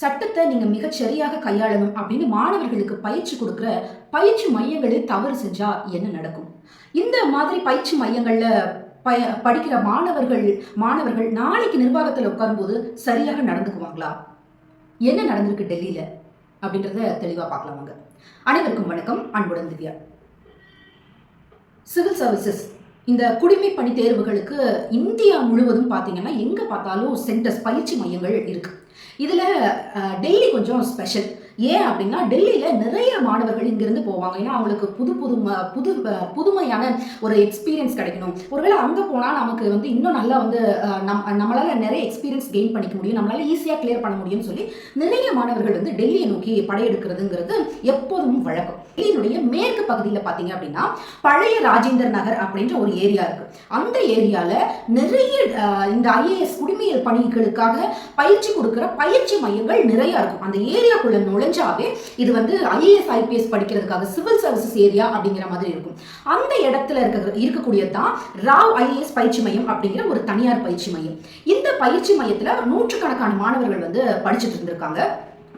சட்டத்தை நீங்க மிகச் சரியாக கையாளணும் அப்படின்னு மாணவர்களுக்கு பயிற்சி கொடுக்குற பயிற்சி மையங்களில் தவறு செஞ்சா என்ன நடக்கும்? இந்த மாதிரி பயிற்சி மையங்கள்ல பய படிக்கிற மாணவர்கள் மாணவர்கள் நாளைக்கு நிர்வாகத்தில் உட்காரும்போது சரியாக நடந்துக்குவாங்களா? என்ன நடந்திருக்கு டெல்லியில? அப்படின்றத தெளிவாக பார்க்கலாம் வாங்க. அனைவருக்கும் வணக்கம். அன்புடன் திவ்யா. Civil services. இந்த குடிமை பணி தேர்வுகளுக்கு இந்தியா முழுவதும் பார்த்தீங்கன்னா எங்கே பார்த்தாலும் சென்டர்ஸ் பயிற்சி மையங்கள் இருக்குது இதில் டெய்லி கொஞ்சம் ஸ்பெஷல் ஏன் அப்படின்னா டெல்லியில் நிறைய மாணவர்கள் இங்கிருந்து போவாங்க. ஏன்னா அவங்களுக்கு புது புது ம- புது புதுமையான ஒரு எக்ஸ்பீரியன்ஸ் கிடைக்கணும். ஒருவேளை அங்கே போனால் நமக்கு வந்து இன்னும் நல்லா வந்து நம் நம்மளால் நிறைய எக்ஸ்பீரியன்ஸ் கெயின் பண்ணிக்க முடியும். நம்மளால் ஈஸியாக கிளியர் பண்ண முடியும்னு சொல்லி நிறைய மாணவர்கள் வந்து டெல்லியை நோக்கி படையெடுக்கிறதுங்கிறது எப்போதும் வழக்கம். டெல்லியினுடைய மேற்கு பகுதியில் பார்த்தீங்க அப்படின்னா பழைய ராஜேந்தர் நகர் அப்படின்ற ஒரு ஏரியா இருக்குது அந்த ஏரியாவில் நிறைய இந்த ஐஏஎஸ் குடிமையல் பணிகளுக்காக பயிற்சி கொடுக்குற பயிற்சி மையங்கள் நிறையா இருக்கும். அந்த ஏரியாக்குள்ள நுழைஞ்சாவே இது வந்து ஐஏஎஸ் ஐபிஎஸ் படிக்கிறதுக்காக சிவில் சர்வீசஸ் ஏரியா அப்படிங்கிற மாதிரி இருக்கும். அந்த இடத்துல இருக்க இருக்கக்கூடியது தான் ராவ் ஐஏஎஸ் பயிற்சி மையம் அப்படிங்கிற ஒரு தனியார் பயிற்சி மையம். இந்த பயிற்சி மையத்தில் நூற்றுக்கணக்கான மாணவர்கள் வந்து படிச்சுட்டு இருந்திருக்காங்க.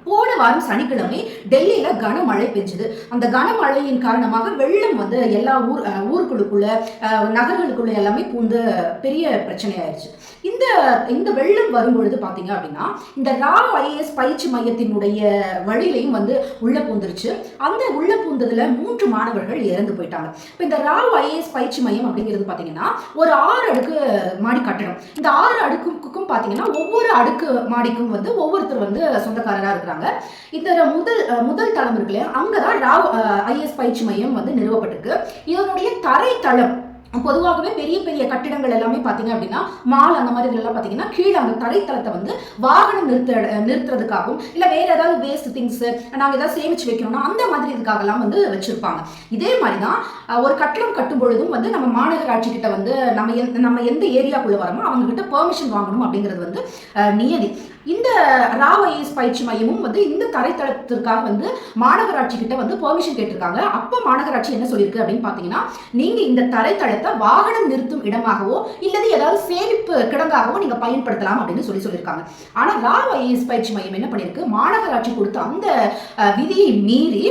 போன வாரம் சனிக்கிழமை டெல்லியில கனமழை பெஞ்சது. அந்த கனமழையின் காரணமாக வெள்ளம் வந்து எல்லா ஊர் அஹ், ஊருக்குள்ளுக்குள்ள நகர்களுக்குள்ள எல்லாமே பூந்து பெரிய பிரச்சனையாயிருச்சு. இந்த இந்த வெள்ளம் வரும்பொழுது பார்த்தீங்க அப்படின்னா இந்த ராவ் ஐஏஎஸ் பயிற்சி மையத்தினுடைய வழியிலையும் வந்து உள்ள பூந்துருச்சு. அந்த உள்ள பூந்ததுல மூன்று மாணவர்கள் இறந்து போயிட்டாங்க. இப்போ இந்த ராவ் ஐஏஎஸ் பயிற்சி மையம் அப்படிங்கிறது பார்த்தீங்கன்னா ஒரு ஆறு அடுக்கு மாடி கட்டணம் இந்த ஆறு அடுக்குக்கும் பார்த்தீங்கன்னா ஒவ்வொரு அடுக்கு மாடிக்கும் வந்து ஒவ்வொருத்தர் வந்து சொந்தக்காரராக இருக்கிறாங்க. இந்த முதல் முதல் தளம் இருக்கு இல்லையா? அங்கதான் ராவ் ஐஎஸ் பயிற்சி மையம் வந்து நிறுவப்பட்டிருக்கு. இதனுடைய தரைத்தளம் பொதுவாகவே பெரிய பெரிய கட்டிடங்கள் எல்லாமே பார்த்தீங்க அப்படின்னா மால் அந்த மாதிரி இதெல்லாம் பார்த்தீங்கன்னா கீழே அந்த தரைத்தளத்தை வந்து வாகனம் நிறுத்த நிறுத்துறதுக்காகவும் இல்லை வேற ஏதாவது வேஸ்ட் திங்ஸ் நாங்கள் ஏதாவது சேமிச்சு வைக்கணும்னா அந்த மாதிரி இதுக்காகலாம் வந்து வச்சிருப்பாங்க. இதே மாதிரி தான் ஒரு கட்டிடம் கட்டும் பொழுதும் வந்து நம்ம மாநகராட்சி கிட்ட வந்து நம்ம எந்த நம்ம எந்த ஏரியாக்குள்ளே வரோமோ அவங்க கிட்ட பெர்மிஷன் வாங்கணும் அப்படிங்கிறது வந்து நியதி. இந்த ராவ் ஐஎஸ் பயிற்சி மையமும் வந்து இந்த தரைத்தளத்திற்காக வந்து மாநகராட்சி கிட்ட வந்து பெர்மிஷன் கேட்டிருக்காங்க. அப்போ மாநகராட்சி என்ன சொல்லியிருக்கு அப்படின்னு பார்த்தீங்கன்னா நீங்கள் இந்த தரைத்தளத்தை வாகனம் நிறுத்தும் இடமாகவோ இல்லது ஏதாவது சேமிப்பு கிடங்காகவோ நீங்கள் பயன்படுத்தலாம் அப்படின்னு சொல்லி சொல்லியிருக்காங்க. ஆனால் ராவ் ஐஎஸ் பயிற்சி மையம் என்ன பண்ணியிருக்கு? மாநகராட்சி கொடுத்த அந்த விதியை மீறி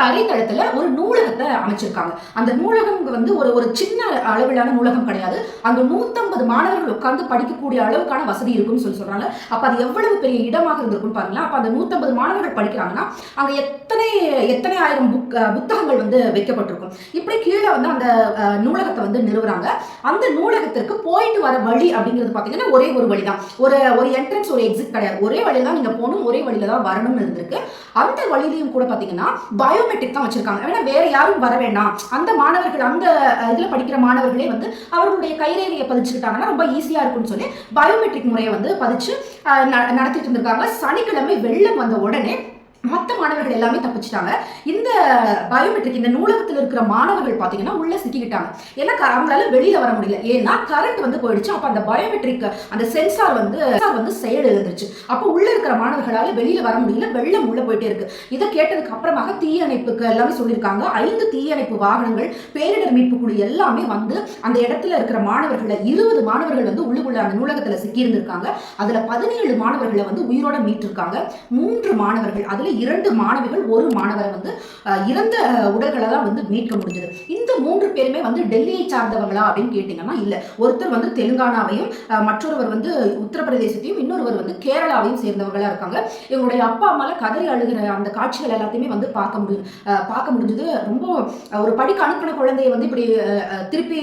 தரைத்தளத்துல ஒரு நூலகத்தை அமைச்சிருக்காங்க. அந்த நூலகம் வந்து ஒரு ஒரு சின்ன அளவிலான நூலகம் கிடையாது. அங்க நூற்றம்பது மாணவர்கள் உட்கார்ந்து படிக்கக்கூடிய அளவுக்கான வசதி இருக்கும்னு சொல்லி சொல்றாங்க. அப்போ அது எவ்வளவு பெரிய இடமாக இருந்திருக்கும் பாருங்களா அப்போ அந்த நூற்றம்பது மாணவர்கள் படிக்கிறாங்கன்னா அங்கே எத்தனை எத்தனை ஆயிரம் புக் புத்தகங்கள் வந்து வைக்கப்பட்டிருக்கும். இப்படி கீழே வந்து அந்த நூலகத்தை வந்து நிறுவுறாங்க. அந்த நூலகத்திற்கு போயிட்டு வர வழி அப்படிங்கிறது பார்த்தீங்கன்னா ஒரே ஒரு வழி தான் ஒரு ஒரு என்ட்ரன்ஸ் ஒரு எக்ஸிட் கிடையாது. ஒரே வழியில தான் நீங்கள் போகணும் ஒரே வழியில தான் வரணும்னு இருந்திருக்கு. அந்த வழியிலையும் கூட பார்த்தீங்கன்னா பயோமெட்ரிக் தான் வச்சிருக்காங்க. ஏன்னா வேற யாரும் வர வேண்டாம். அந்த மாணவர்கள் அந்த இதில் இதுல படிக்கிற மாணவர்களே வந்து அவர்களுடைய கைரேகையை பதிச்சுக்கிட்டாங்கன்னா ரொம்ப ஈஸியா இருக்கும்னு சொல்லி பயோமெட்ரிக் முறையை வந்து பதிச்சு ந- நடத்திட்டு இருந்திருக்காங்க. சனிக்கிழமை வெள்ளம் வந்த உடனே மற்ற மாணவர்கள் எல்லாமே தப்பிச்சிட்டாங்க. இந்த பயோமெட்ரிக் இந்த நூலகத்தில் இருக்கிற மாணவர்கள் பார்த்தீங்கன்னா உள்ள சிக்கிக்கிட்டாங்க. ஏன்னா க- அவங்களால வெளியில வர முடியல. ஏன்னா கரண்ட் வந்து போயிடுச்சு. அப்போ அந்த பயோமெட்ரிக் அந்த சென்சார் வந்து வந்து செயல் எழுந்துருச்சு. அப்போ உள்ள இருக்கிற மாணவர்களால வெளியில வர முடியல. வெள்ளம் உள்ள போயிட்டே இருக்கு. இதை கேட்டதுக்கு அப்புறமாக தீயணைப்புக்கு எல்லாமே சொல்லியிருக்காங்க. ஐந்து தீயணைப்பு வாகனங்கள் பேரிடர் மீட்பு குழு எல்லாமே வந்து அந்த இடத்துல இருக்கிற மாணவர்களை இருபது மாணவர்கள் வந்து உள்ளுக்குள்ள அந்த நூலகத்துல சிக்கி இருந்திருக்காங்க அதுல பதினேழு மாணவர்களை வந்து உயிரோட மீட்டிருக்காங்க. மூன்று மாணவர்கள் அதுல இரண்டு மாணவிகள் ஒரு மாணவரை வந்து இறந்த அஹ், உடல்களை தான் வந்து மீட்க முடிஞ்சது. இந்த மூன்று பேருமே வந்து டெல்லியை சார்ந்தவங்களா அப்படின்னு கேட்டீங்கன்னா இல்லை. ஒருத்தர் வந்து தெலுங்கானாவையும் மற்றொருவர் வந்து உத்தரப்பிரதேசத்தையும் இன்னொருவர் வந்து கேரளாவையும் சேர்ந்தவர்களாக இருக்காங்க. இவங்களுடைய அப்பா அம்மாவில் கதறி அழுகிற அந்த காட்சிகள் எல்லாத்தையுமே வந்து பார்க்க முடியும் பார்க்க முடிஞ்சது. ரொம்ப ஒரு படிக்க அனுப்பின குழந்தைய வந்து இப்படி திருப்பி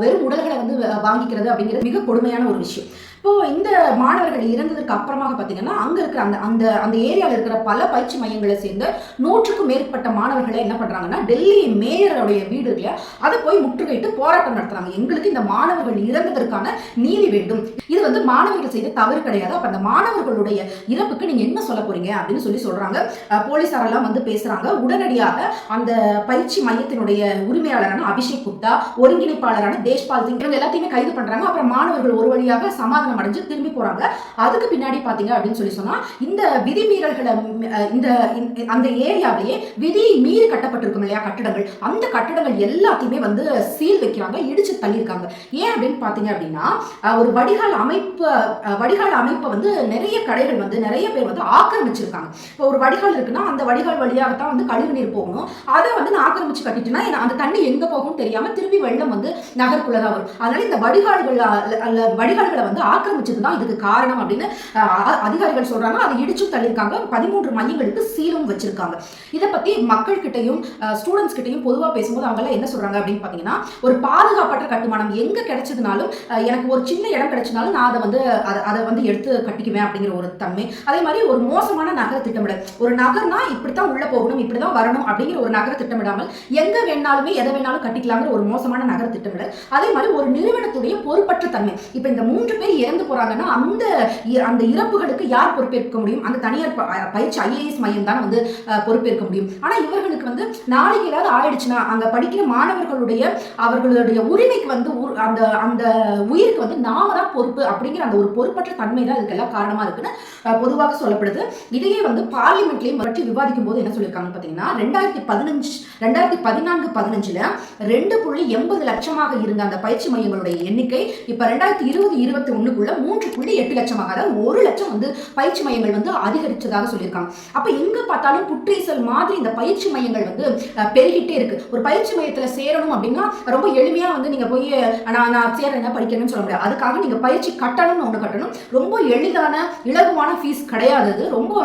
வெறும் உடல்களை வந்து வாங்கிக்கிறது அப்படிங்கிறது மிக கொடுமையான ஒரு விஷயம். இப்போ இந்த மாணவர்கள் இறந்ததற்கு அப்புறமாக பார்த்தீங்கன்னா அங்க இருக்கிற அந்த அந்த அந்த ஏரியாவில் இருக்கிற பல பயிற்சி மையங்களை சேர்ந்து நூற்றுக்கும் மேற்பட்ட மாணவர்களை என்ன பண்றாங்கன்னா டெல்லி மேயருடைய வீடு இல்லையா? அதை போய் முற்றுகையிட்டு போராட்டம் நடத்துறாங்க. எங்களுக்கு இந்த மாணவர்கள் இறந்ததற்கான நீதி வேண்டும். இது வந்து மாணவர்கள் செய்த தவறு கிடையாது. அப்ப அந்த மாணவர்களுடைய இறப்புக்கு நீங்க என்ன சொல்ல போறீங்க? அப்படின்னு சொல்லி சொல்றாங்க. போலீஸாரெல்லாம் போலீசாரெல்லாம் வந்து பேசுறாங்க. உடனடியாக அந்த பயிற்சி மையத்தினுடைய உரிமையாளரான அபிஷேக் குப்தா ஒருங்கிணைப்பாளரான தேஷ்பால் சிங் இவங்க எல்லாத்தையுமே கைது பண்றாங்க. அப்புறம் மாணவர்கள் ஒரு வழியாக சமாதானம் மரணம் அடைஞ்சு திரும்பி போறாங்க. அதுக்கு பின்னாடி பாத்தீங்க அப்படின்னு சொல்லி சொன்னா இந்த விதிமீறல்களை மீறல்களை இந்த அந்த ஏரியாவிலேயே விதி மீறி கட்டப்பட்டிருக்கும் இல்லையா கட்டடங்கள். அந்த கட்டடங்கள் எல்லாத்தையுமே வந்து சீல் வைக்கிறாங்க இடிச்சு தள்ளியிருக்காங்க. ஏன் அப்படின்னு பாத்தீங்க அப்படின்னா ஒரு வடிகால் அமைப்பு வடிகால் அமைப்பை வந்து நிறைய கடைகள் வந்து நிறைய பேர் வந்து ஆக்கிரமிச்சிருக்காங்க. இப்போ ஒரு வடிகால் இருக்குன்னா அந்த வடிகால் வழியாகத்தான் வந்து கழிவு நீர் போகணும். அதை வந்து நான் ஆக்கிரமிச்சு கட்டிட்டுனா அந்த தண்ணி எங்க போகும் தெரியாம திரும்பி வெள்ளம் வந்து நகருக்குள்ள தான் வரும். அதனால இந்த வடிகால்கள் அல்ல- வடிகால்களை வந்து ஆக்கிரமிச்சது தான் இதுக்கு காரணம் அப்படின்னு அதிகாரிகள் சொல்றாங்க. அதை இடிச்சும் தள்ளியிருக்காங்க. பதிமூன்று மையங்களுக்கு சீலும் வச்சிருக்காங்க. இதை பத்தி மக்கள் கிட்டையும் ஸ்டூடெண்ட்ஸ் கிட்டையும் பொதுவாக பேசும்போது அவங்க எல்லாம் என்ன சொல்றாங்க அப்படின்னு பார்த்தீங்கன்னா ஒரு பாதுகாப்பற்ற கட்டுமானம் எங்க கிடைச்சதுனாலும் எனக்கு ஒரு சின்ன இடம் கிடைச்சனாலும் நான் அதை வந்து அதை அதை வந்து எடுத்து கட்டிக்குவேன் அப்படிங்கிற ஒரு தன்மை. அதே மாதிரி ஒரு மோசமான நகர திட்டமிடல். ஒரு நகர்னா இப்படித்தான் உள்ள போகணும் இப்படிதான் வரணும் அப்படிங்கிற ஒரு நகர திட்டமிடாமல் எங்க வேணாலுமே எதை வேணாலும் கட்டிக்கலாங்கிற ஒரு மோசமான நகர திட்டமிடல். அதே மாதிரி ஒரு நிறுவனத்துடைய பொறுப்பற்ற தன்மை. இப்போ இந்த மூன்று பேர் இறந்து போறாங்கன்னா அந்த அந்த இறப்புகளுக்கு யார் பொறுப்பேற்க முடியும்? அந்த தனியார் பயிற்சி ஐஏஎஸ் மையம் தான் வந்து பொறுப்பேற்க முடியும். ஆனா இவர்களுக்கு வந்து நாளைக்கு ஏதாவது ஆயிடுச்சுன்னா அங்க படிக்கிற மாணவர்களுடைய அவர்களுடைய உரிமைக்கு வந்து அந்த அந்த உயிருக்கு வந்து நாம தான் பொறுப்பு அப்படிங்கிற அந்த ஒரு பொறுப்பற்ற தன்மை தான் இதுக்கெல்லாம் காரணமா இருக்குன்னு பொதுவாக சொல்லப்படுது. இதையே வந்து பார்லிமெண்ட்லயும் பற்றி விவாதிக்கும் போது என்ன சொல்லியிருக்காங்க பார்த்தீங்கன்னா ரெண்டாயிரத்தி பதினஞ்சு ரெண்டாயிரத்தி பதினான்கு பதினஞ்சுல ரெண்டு புள்ளி எண்பது லட்சமாக இருந்த அந்த பயிற்சி மையங்களுடைய எண்ணிக்கை இப்போ ரெண்டாயிரத்தி இருபது இருபத்தி ஒண்ணுக்குள்ள மூன்று புள்ளி எட்டு லட்சமாக அதாவது ஒரு லட்சம் வந்து பயிற்சி மையங்கள் வந்து அதிகரித்ததாக சொல்லியிருக்காங்க. அப்போ எங்க பார்த்தாலும் புற்றீசல் மாதிரி இந்த பயிற்சி மையங்கள் வந்து பெருகிட்டே இருக்கு. ஒரு பயிற்சி மையத்தில் சேரணும் அப்படின்னா ரொம்ப எளிமையா வந்து நீங்க போய் நான் நான் சேரேன் படிக்கணும்னு சொல்ல முடியாது. அதுக்காக நீங்க பயிற்சி கட்டணம்னு ஒன்று கட்டணும். ரொம்ப எளிதான இலகுவான ஃபீஸ் கிடையாது. ரொம்ப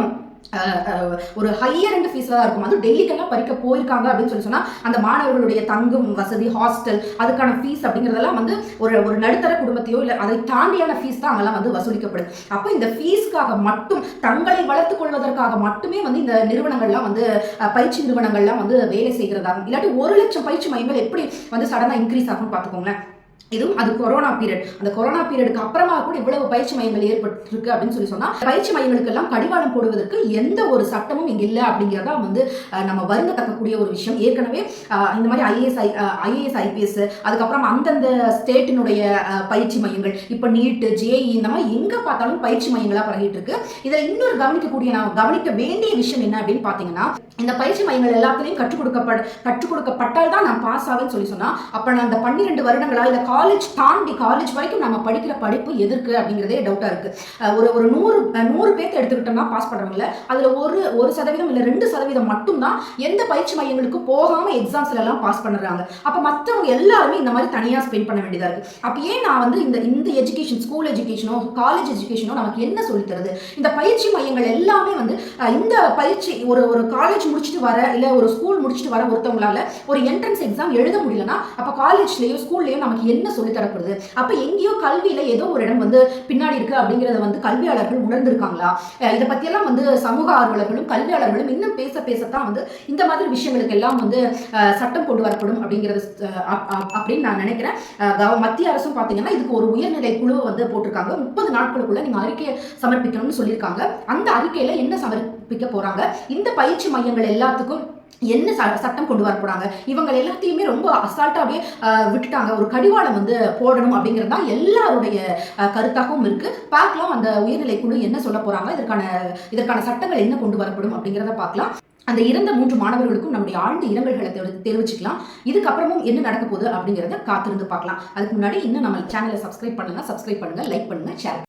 ஒரு ஹையர் அண்ட் ஃபீஸாக தான் இருக்கும். அதுவும் டெல்லிக்கெல்லாம் படிக்க போயிருக்காங்க அப்படின்னு சொல்லி சொன்னால் அந்த மாணவர்களுடைய தங்கும் வசதி ஹாஸ்டல் அதுக்கான ஃபீஸ் அப்படிங்கிறதெல்லாம் வந்து ஒரு ஒரு நடுத்தர குடும்பத்தையோ இல்லை அதை தாண்டியான ஃபீஸ் தான் அங்கெல்லாம் வந்து வசூலிக்கப்படும். அப்போ இந்த ஃபீஸ்க்காக மட்டும் தங்களை வளர்த்துக் கொள்வதற்காக மட்டுமே வந்து இந்த நிறுவனங்கள்லாம் வந்து பயிற்சி நிறுவனங்கள்லாம் வந்து வேலை செய்கிறதாகும் இல்லாட்டி ஒரு லட்சம் பயிற்சி மையங்கள் எப்படி வந்து சடனாக இன்க்ரீஸ் ஆகும்னு பார்த்துக்கோங்களேன். இதுவும் அது கொரோனா பீரியட் அந்த கொரோனா பீரியடுக்கு அப்புறமா கூட இவ்வளவு பயிற்சி மையங்கள் ஏற்பட்டிருக்கு அப்படின்னு சொல்லி சொன்னா பயிற்சி மையங்களுக்கெல்லாம் கடிவாளம் போடுவதற்கு எந்த ஒரு சட்டமும் இங்க இல்லை அப்படிங்கிறதா வந்து நம்ம வருந்த தக்கக்கூடிய ஒரு விஷயம். ஏற்கனவே இந்த மாதிரி ஐஏஎஸ் ஐஏஎஸ் ஐபிஎஸ் அதுக்கப்புறம் அந்தந்த ஸ்டேட்டினுடைய பயிற்சி மையங்கள் இப்போ நீட்டு ஜேஇ இந்த மாதிரி எங்க பார்த்தாலும் பயிற்சி மையங்களா பரவிட்டு இருக்கு இதுல இன்னொரு கவனிக்கக்கூடிய நான் கவனிக்க வேண்டிய விஷயம் என்ன அப்படின்னு பாத்தீங்கன்னா இந்த பயிற்சி மையங்கள் எல்லாத்துலயும் கற்றுக் கொடுக்கப்பட கற்றுக் கொடுக்கப்பட்டால் தான் நான் பாஸ் ஆவேன்னு சொல்லி சொன்னா அப்ப நான் அந்த பன்னிரெண்டு வருடங்களா இல்ல காலேஜ் தாண்டி காலேஜ் வரைக்கும் நம்ம படிக்கிற படிப்பு எதிர்க்கு அப்படிங்கிறதே டவுட்டாக இருக்குது ஒரு ஒரு நூறு நூறு பேர்த்து எடுத்துக்கிட்டோம்னா பாஸ் பண்ணுறவங்கள அதில் ஒரு ஒரு சதவீதம் இல்லை ரெண்டு சதவீதம் மட்டும்தான் எந்த பயிற்சி மையங்களுக்கு போகாமல் எக்ஸாம்ஸ்லாம் பாஸ் பண்ணுறாங்க அப்போ மற்றவங்க எல்லாருமே இந்த மாதிரி தனியாக ஸ்பெண்ட் பண்ண வேண்டியதாக இருக்குது அப்போ ஏன் நான் வந்து இந்த இந்த எஜுகேஷன் ஸ்கூல் எஜுகேஷனோ காலேஜ் எஜுகேஷனோ நமக்கு என்ன சொல்லித் தருது? இந்த பயிற்சி மையங்கள் எல்லாமே வந்து இந்த பயிற்சி ஒரு ஒரு காலேஜ் முடிச்சுட்டு வர இல்லை ஒரு ஸ்கூல் முடிச்சுட்டு வர ஒருத்தவங்களால ஒரு என்ட்ரன்ஸ் எக்ஸாம் எழுத முடியலன்னா அப்போ காலேஜ்லேயும் ஸ்கூல்லேயோ நமக்கு என்ன சொல்லி தரப்படுது? அப்ப எங்கேயோ கல்வியில ஏதோ ஒரு இடம் வந்து பின்னாடி இருக்கு அப்படிங்கறத வந்து கல்வியாளர்கள் உணர்ந்திருக்காங்களா? இதை பற்றியெல்லாம் வந்து சமூக ஆர்வலர்களும் கல்வியாளர்களும் இன்னும் பேச பேசத்தான் வந்து இந்த மாதிரி விஷயங்களுக்கு எல்லாம் வந்து சட்டம் கொண்டு வரப்படும் அப்படிங்கிறது அப்- அப்படின்னு நான் நினைக்கிறேன். மத்திய அரசும் பாத்தீங்கன்னா இதுக்கு ஒரு உயர்நிலை குழுவை வந்து போட்டிருக்காங்க. முப்பது நாட்களுக்குள்ள நீங்க அறிக்கையை சமர்ப்பிக்கணும்னு சொல்லியிருக்காங்க. அந்த அறிக்கையில என்ன சமர்ப்பிக்க போறாங்க? இந்த பயிற்சி மையங்கள் எல்லாத்துக்கும் என்ன ச- சட்டம் கொண்டு வர போறாங்க இவங்க எல்லாத்தையுமே ரொம்ப அசால்ட்டா அப்படியே விட்டுட்டாங்க. ஒரு கடிவாளம் வந்து போடணும் அப்படிங்கிறது தான் எல்லாருடைய கருத்தாகவும் இருக்கு. பார்க்கலாம் அந்த உயர்நிலை குழு என்ன சொல்ல போறாங்க. இதற்கான இதற்கான சட்டங்கள் என்ன கொண்டு வரப்படும் அப்படிங்கிறத பார்க்கலாம். அந்த இறந்த மூன்று மாணவர்களுக்கும் நம்முடைய ஆழ்ந்த இரங்கல்களை தெரிவிச்சுக்கலாம். இதுக்கப்புறமும் என்ன நடக்க போகுது அப்படிங்கிறத காத்திருந்து பார்க்கலாம். அதுக்கு முன்னாடி இன்னும் நம்ம சேனலை சப்ஸ்கிரைப் பண்ணலாம் சப்ஸ்கிரைப் பண்ணுங்க லைக் பண்ணுங்க ஷேர்